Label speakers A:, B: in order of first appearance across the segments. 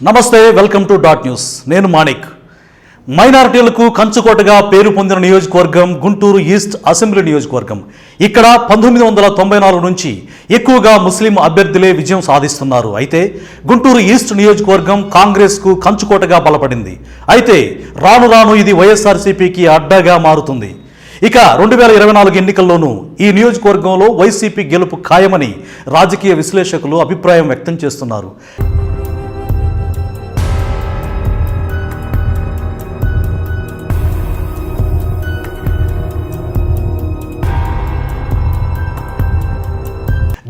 A: నమస్తే welcome to dot news. నేను మాణిక్. మైనారిటీలకు కంచుకోటగా పేరు పొందిన నియోజకవర్గం గుంటూరు ఈస్ట్ అసెంబ్లీ నియోజకవర్గం. ఇక్కడ పంతొమ్మిది వందల తొంభై నాలుగు నుంచి ఎక్కువగా ముస్లిం అభ్యర్థులే విజయం సాధిస్తున్నారు. అయితే గుంటూరు ఈస్ట్ నియోజకవర్గం కాంగ్రెస్కు కంచుకోటగా బలపడింది. అయితే రాను రాను ఇది వైఎస్ఆర్సీపీకి అడ్డాగా మారుతుంది. ఇక రెండు వేల ఇరవై నాలుగు ఎన్నికల్లోనూ ఈ నియోజకవర్గంలో వైసీపీ గెలుపు ఖాయమని రాజకీయ విశ్లేషకులు అభిప్రాయం వ్యక్తం చేస్తున్నారు.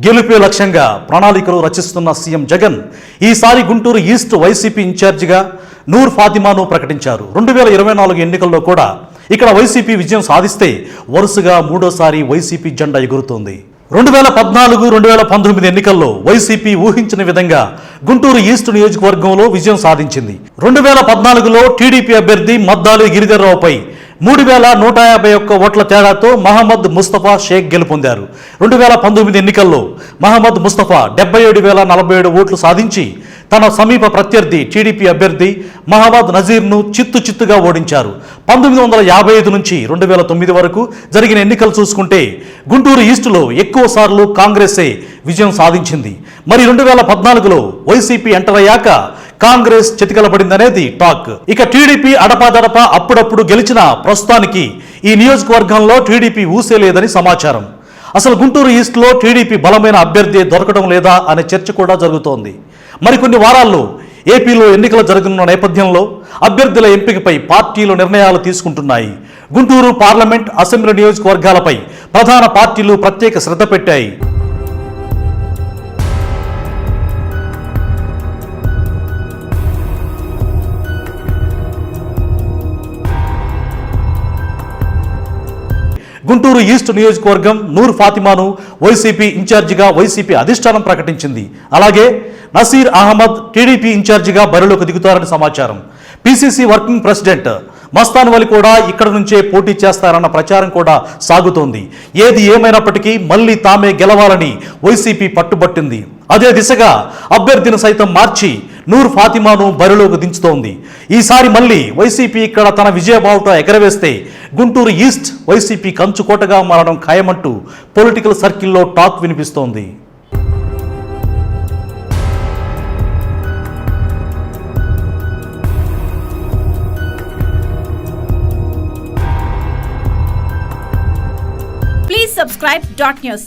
A: గెలిపే లక్ష్యంగా ప్రణాళికలు రచిస్తున్న సీఎం జగన్ ఈసారి గుంటూరు ఈస్ట్ వైసీపీ ఇన్ఛార్జిగా నూర్ ఫాతిమాను ప్రకటించారు. రెండు వేల ఇరవై నాలుగు ఎన్నికల్లో కూడా ఇక్కడ వైసీపీ విజయం సాధిస్తే వరుసగా మూడోసారి వైసీపీ జెండా ఎగురుతోంది. రెండు వేల పద్నాలుగు రెండు వేల పంతొమ్మిది ఎన్నికల్లో వైసీపీ ఊహించిన విధంగా గుంటూరు ఈస్ట్ నియోజకవర్గంలో విజయం సాధించింది. రెండు వేల పద్నాలుగులో టీడీపీ అభ్యర్థి మద్దాలి గిరిధర్రావుపై మూడు వేల నూట యాభై ఒక్క ఓట్ల తేడాతో మహమ్మద్ ముస్తఫా షేక్ గెలుపొందారు. రెండు వేల పంతొమ్మిది ఎన్నికల్లో మహమ్మద్ ముస్తఫా డెబ్బై ఏడు వేల నలభై ఏడు ఓట్లు సాధించి తన సమీప ప్రత్యర్థి టీడీపీ అభ్యర్థి మహమ్మద్ నజీర్ను చిత్తు చిత్తుగా ఓడించారు. పంతొమ్మిది వందల యాభై ఐదు నుంచి రెండు వేల తొమ్మిది వరకు జరిగిన ఎన్నికలు చూసుకుంటే గుంటూరు ఈస్టులో ఎక్కువ సార్లు కాంగ్రెసే విజయం సాధించింది. మరి రెండు వేల పద్నాలుగులో వైసీపీ ఎంటర్ అయ్యాక కాంగ్రెస్ చితికలబడిందనేది టాక్. ఇక టీడీపీ అడపాదడప అప్పుడప్పుడు గెలిచిన ప్రస్తుతానికి ఈ నియోజకవర్గంలో టీడీపీ ఊసే లేదని సమాచారం. అసలు గుంటూరు ఈస్ట్లో టీడీపీ బలమైన అభ్యర్థి దొరకడం లేదా అనే చర్చ కూడా జరుగుతోంది. మరికొన్ని వారాల్లో ఏపీలో ఎన్నికలు జరగనున్న నేపథ్యంలో అభ్యర్థుల ఎంపికపై పార్టీలు నిర్ణయాలు తీసుకుంటున్నాయి. గుంటూరు పార్లమెంట్ అసెంబ్లీ నియోజకవర్గాలపై ప్రధాన పార్టీలు ప్రత్యేక శ్రద్ధ పెట్టాయి. గుంటూరు ఈస్ట్ నియోజకవర్గం నూర్ ఫాతిమాను వైసీపీ ఇన్ఛార్జిగా వైసీపీ అధిష్టానం ప్రకటించింది. అలాగే నసీర్ అహ్మద్ టీడీపీ ఇన్ఛార్జిగా బరిలోకి దిగుతారని సమాచారం. PCC working president Mastan Vali కూడా ఇక్కడ నుంచే పోటీ చేస్తారన్న ప్రచారం కూడా సాగుతోంది. ఏది ఏమైనప్పటికీ మళ్ళీ తామే గెలవాలని వైసీపీ పట్టుబట్టింది. అదే దిశగా అభ్యర్థిని సైతం మార్చి నూర్ ఫాతిమాను బరిలోకి దించుతోంది ఈసారి మళ్ళీ వైసీపీ ఇక్కడ తన విజయబావుట ఎగరవేస్తే గుంటూరు ఈస్ట్ వైసీపీ కంచుకోటగా మారడం ఖాయమంటూ పొలిటికల్ సర్కిల్లో టాక్ వినిపిస్తోంది
B: Please subscribe dot news.